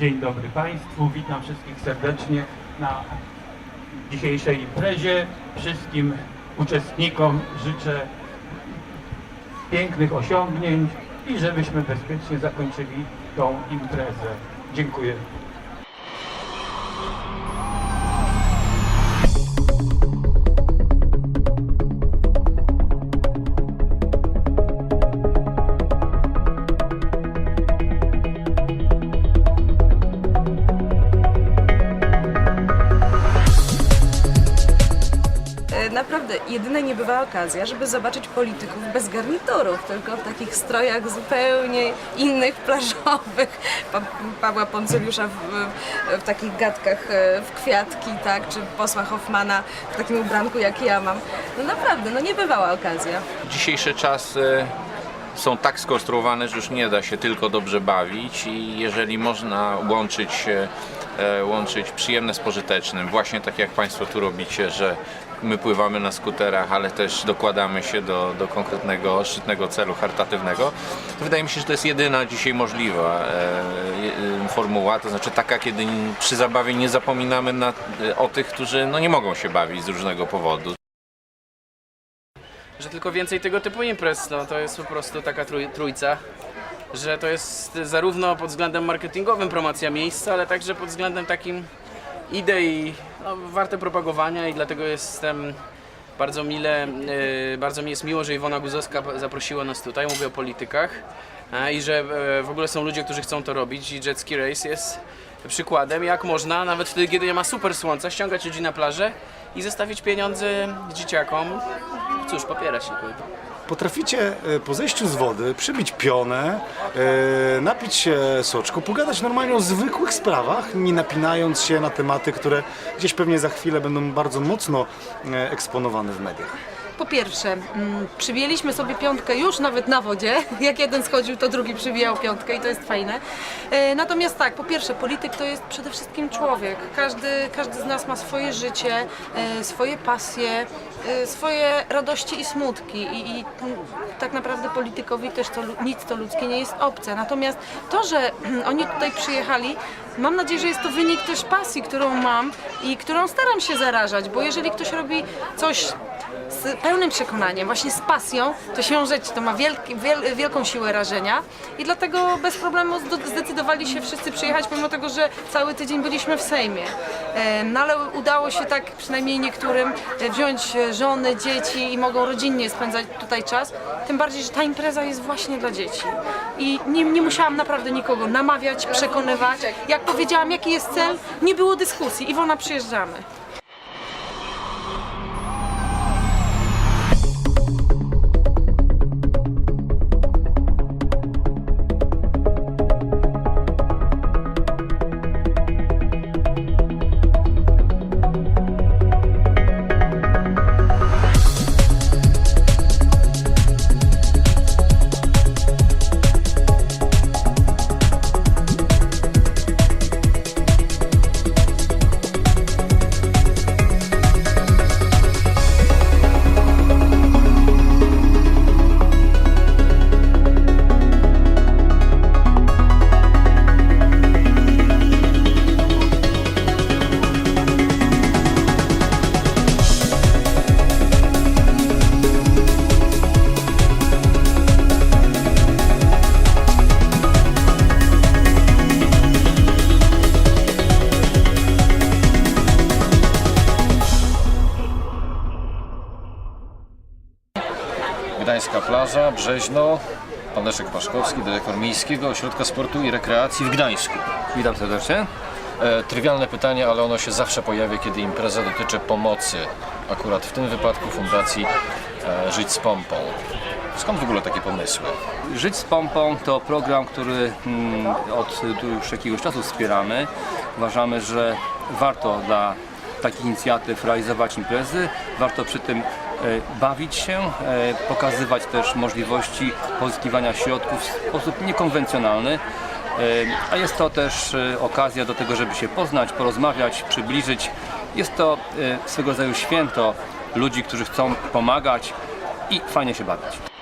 Dzień dobry Państwu, witam wszystkich serdecznie na dzisiejszej imprezie. Wszystkim uczestnikom życzę pięknych osiągnięć i żebyśmy bezpiecznie zakończyli tą imprezę. Dziękuję. Naprawdę, jedyna niebywała okazja, żeby zobaczyć polityków bez garniturów, tylko w takich strojach zupełnie innych, plażowych. Pa Pawła Poncyliusza w, w, takich gadkach e, w kwiatki, tak, czy posła Hoffmana w takim ubranku jak ja mam. No naprawdę, no niebywała okazja. Dzisiejsze czasy są tak skonstruowane, że już nie da się tylko dobrze bawić i jeżeli można łączyć, e, łączyć przyjemne z pożytecznym, właśnie tak jak Państwo tu robicie, że my pływamy na skuterach, ale też dokładamy się do, do konkretnego, szczytnego celu charytatywnego, to wydaje mi się, że to jest jedyna dzisiaj możliwa e, e, formuła, to znaczy taka, kiedy przy zabawie nie zapominamy na, o tych, którzy no, nie mogą się bawić z różnego powodu. Że tylko więcej tego typu imprez, no to jest po prostu taka trój, trójca, że to jest zarówno pod względem marketingowym promocja miejsca, ale także pod względem takim idei no, warte propagowania i dlatego jestem bardzo mile, e, bardzo mi jest miło, że Iwona Guzowska zaprosiła nas tutaj, mówię o politykach i że e, w ogóle są ludzie, którzy chcą to robić i Jet Ski Race jest przykładem, jak można, nawet wtedy, kiedy nie ma super słońca, ściągać ludzi na plażę i zostawić pieniądze dzieciakom, cóż, popierać tylko. Potraficie e, po zejściu z wody przybić pionę, e, napić się soczku, pogadać normalnie o zwykłych sprawach, nie napinając się na tematy, które gdzieś pewnie za chwilę będą bardzo mocno e, eksponowane w mediach. Po pierwsze, mm, przybijaliśmy sobie piątkę już nawet na wodzie. Jak jeden schodził, to drugi przybijał piątkę i to jest fajne. E, Natomiast tak, po pierwsze, polityk to jest przede wszystkim człowiek. Każdy, każdy z nas ma swoje życie, e, swoje pasje, e, swoje radości i smutki. I, i tak naprawdę politykowi też to, nic to ludzkie nie jest obce. Natomiast to, że oni tutaj przyjechali, mam nadzieję, że jest to wynik też pasji, którą mam i którą staram się zarażać, bo jeżeli ktoś robi coś z pełnym przekonaniem, właśnie z pasją, to siłą rzeczy to ma wielki, wiel, wielką siłę rażenia i dlatego bez problemu zdecydowali się wszyscy przyjechać, pomimo tego, że cały tydzień byliśmy w Sejmie. No ale udało się tak przynajmniej niektórym e, wziąć e, żony, dzieci i mogą rodzinnie spędzać tutaj czas, tym bardziej, że ta impreza jest właśnie dla dzieci. I nie, nie musiałam naprawdę nikogo namawiać, przekonywać. Jak powiedziałam, jaki jest cel, nie było dyskusji. Iwona, przyjeżdżamy. Gdańska Plaża, Brzeźno, pan Leszek Paszkowski, dyrektor Miejskiego Ośrodka Sportu i Rekreacji w Gdańsku. Witam serdecznie. E, trywialne pytanie, ale ono się zawsze pojawia, kiedy impreza dotyczy pomocy. Akurat w tym wypadku Fundacji e, Żyć z Pompą. Skąd w ogóle takie pomysły? Żyć z pompą to program, który mm, od już jakiegoś czasu wspieramy. Uważamy, że warto dla takich inicjatyw realizować imprezy, warto przy tym bawić się, e, pokazywać też możliwości pozyskiwania środków w sposób niekonwencjonalny. E, A jest to też e, okazja do tego, żeby się poznać, porozmawiać, przybliżyć. Jest to e, swego rodzaju święto ludzi, którzy chcą pomagać i fajnie się bawić.